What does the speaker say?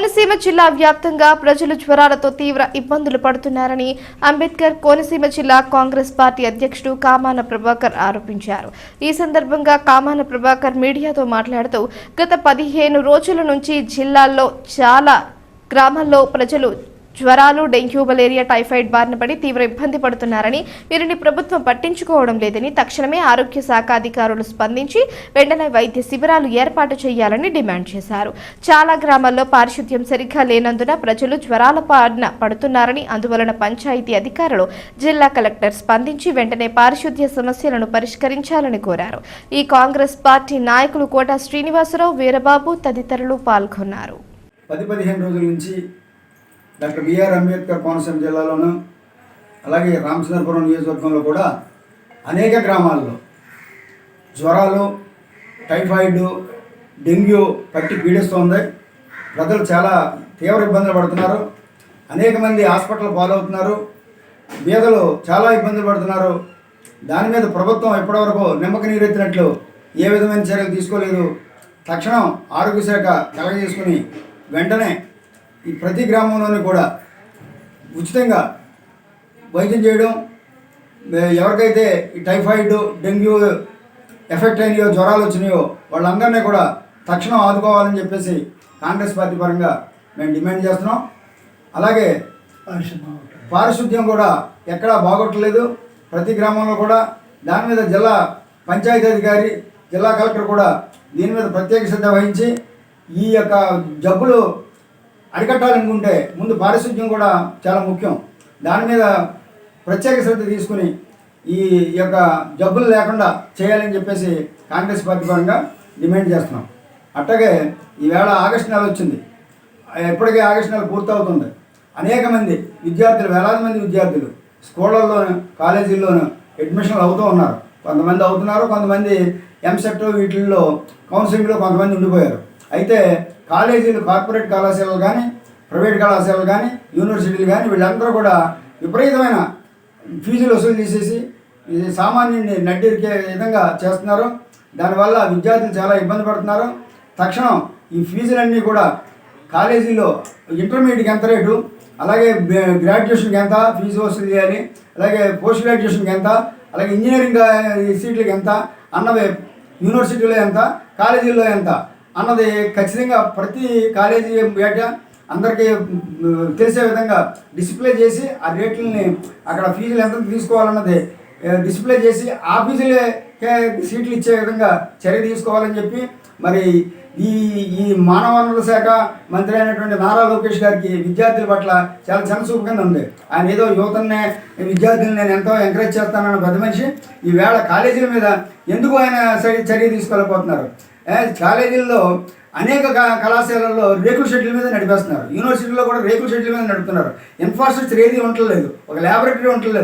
కోనసీమ జిల్లా వ్యాప్తంగా ప్రజలు జ్వరాలతో తీవ్ర ఇబ్బందులు పడుతున్నారని అంబేద్కర్ కోనసీమ జిల్లా కాంగ్రెస్ పార్టీ అధ్యక్షుడు కామాన ప్రభాకర్ ఆరోపించారు. ఈ సందర్భంగా కామాన ప్రభాకర్ మీడియాతో మాట్లాడుతూ గత పదిహేను రోజుల నుంచి జిల్లాల్లో చాలా గ్రామాల్లో ప్రజలు జ్వరాలు డెంగ్యూ మలేరియా టైఫాయిడ్ బారిన పడి తీవ్ర ఇబ్బంది పడుతున్నారని వీరిని ప్రభుత్వం పట్టించుకోవడం లేదని తక్షణమే ఆరోగ్య శాఖ అధికారులు స్పందించి వెంటనే వైద్య శిబిరాలు ఏర్పాటు చేయాలని డిమాండ్ చేశారు. చాలా గ్రామాల్లో పారిశుద్ధ్యం సరిగ్గా లేనందున ప్రజలు జ్వరాల బారిన పడుతున్నారని అందువలన పంచాయతీ అధికారులు జిల్లా కలెక్టర్ స్పందించి వెంటనే పారిశుద్ధ్య సమస్యలను పరిష్కరించాలని కోరారు. ఈ కాంగ్రెస్ పార్టీ నాయకులు కోట శ్రీనివాసరావు వీరబాబు తదితరులు పాల్గొన్నారు. పది పదిహేను రోజుల నుంచి డాక్టర్ బిఆర్ అంబేద్కర్ కోనసీమ జిల్లాలోను అలాగే రామచంద్రపురం నియోజకవర్గంలో కూడా అనేక గ్రామాల్లో జ్వరాలు టైఫాయిడ్ డెంగ్యూ పట్టి పీడిస్తోంది ప్రజలు చాలా తీవ్ర ఇబ్బందులు పడుతున్నారు. అనేక మంది హాస్పిటల్ పాలవుతున్నారు. బీదలు చాలా ఇబ్బందులు పడుతున్నారు. దాని మీద ప్రభుత్వం ఇప్పటివరకు నిమ్మక నీరెత్తినట్లు ఏ విధమైన చర్యలు తీసుకోలేదు. తక్షణం ఆరోగ్య శాఖ కలగజేసుకుని వెంటనే ఈ ప్రతి గ్రామంలోనూ కూడా ఉచితంగా వైద్యం చేయడం ఎవరికైతే ఈ టైఫాయిడ్ డెంగ్యూ ఎఫెక్ట్ అయినాయో జ్వరాలు వచ్చినాయో వాళ్ళందరినీ కూడా తక్షణం ఆదుకోవాలని చెప్పేసి కాంగ్రెస్ పార్టీ పరంగా మేము డిమాండ్ చేస్తున్నాం. అలాగే పారిశుద్ధ్యం కూడా ఎక్కడా బాగోట్లేదు. ప్రతి గ్రామంలో కూడా దాని మీద జిల్లా పంచాయతీ అధికారి జిల్లా కలెక్టర్ కూడా దీని మీద ప్రత్యేక శ్రద్ధ వహించి ఈ యొక్క జబ్బులు అరికట్టాలనుకుంటే ముందు పారిశుద్ధ్యం కూడా చాలా ముఖ్యం. దాని మీద ప్రత్యేక శ్రద్ధ తీసుకుని ఈ యొక్క జబ్బులు లేకుండా చేయాలని చెప్పేసి కాంగ్రెస్ పార్టీ పరంగా డిమాండ్ చేస్తున్నాం. అట్లాగే ఈవేళ ఆగస్టు నెల వచ్చింది. ఎప్పటికీ ఆగస్టు నెల పూర్తవుతుంది. అనేక మంది విద్యార్థులు వేలాది మంది విద్యార్థులు స్కూళ్ళల్లోనూ కాలేజీల్లోనూ అడ్మిషన్లు అవుతూ ఉన్నారు. కొంతమంది అవుతున్నారు కొంతమంది ఎంసెట్ వీటిల్లో కౌన్సిలింగ్లో కొంతమంది ఉండిపోయారు. అయితే కాలేజీలు కార్పొరేట్ కళాశాలలు కానీ ప్రైవేట్ కళాశాలలు కానీ యూనివర్సిటీలు కానీ వీళ్ళందరూ కూడా విపరీతమైన ఫీజులు వసూలు చేసేసి ఇది సామాన్యుడిని నడ్డిరికే విధంగా చేస్తున్నారు. దానివల్ల విద్యార్థులు చాలా ఇబ్బంది పడుతున్నారు. తక్షణం ఈ ఫీజులన్నీ కూడా కాలేజీలో ఇంటర్మీడియట్కి ఎంత రేటు? అలాగే గ్రాడ్యుయేషన్కి ఎంత ఫీజు వసూలు చేయాలి? అలాగే పోస్ట్ గ్రాడ్యుయేషన్కి ఎంత? అలాగే ఇంజనీరింగ్ సీట్లకి ఎంత? అన్నవి యూనివర్సిటీలో ఎంత? కాలేజీల్లో ఎంత? అన్నది ఖచ్చితంగా ప్రతి కాలేజీ బయట అందరికీ తెలిసే విధంగా డిస్ప్లే చేసి ఆ రేట్లని అక్కడ ఫీజులు ఎంత తీసుకోవాలన్నది డిస్ప్లే చేసి ఆ ఫీజులే సీట్లు ఇచ్చే విధంగా చర్య తీసుకోవాలని చెప్పి మరి ఈ ఈ మానవ వనరుల శాఖ మంత్రి అయినటువంటి నారా లోకేష్ గారికి విద్యార్థుల పట్ల చాలా చిన్నచూపు ఉంది. ఆయన ఏదో యువతనే విద్యార్థులను నేను ఎంతో ఎంకరేజ్ చేస్తానన్న పెద్ద మనిషి ఈ వేళ కాలేజీల మీద ఎందుకు ఆయన చర్య చర్య తీసుకోలేకపోతున్నారు? కాలేజీల్లో అనేక క- కళాశాలల్లో రేకుల షెడ్ల మీద నడిపేస్తున్నారు. యూనివర్సిటీలో కూడా రేకుల షెడ్ల మీద నడుపుతున్నారు. ఇన్ఫ్రాస్ట్రక్చర్ ఏది ఉండలేదు ఒక ల్యాబొరేటరీ ఉండలేదు